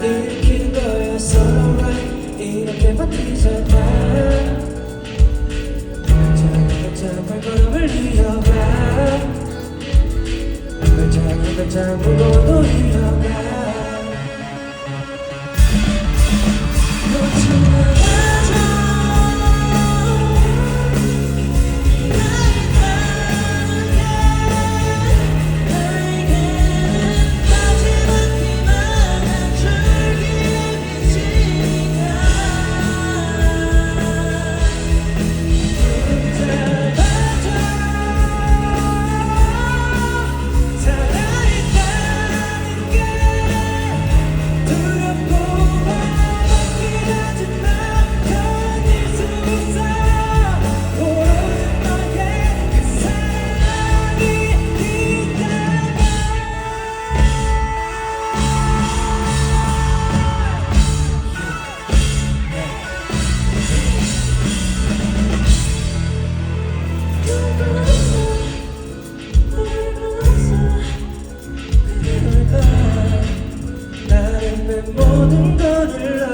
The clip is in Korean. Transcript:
들킨 거였어. right 이렇게 버티잖아 자꾸만 발걸음을 이어가. 날 자꾸만 잠그고 또 이어가 모든 것을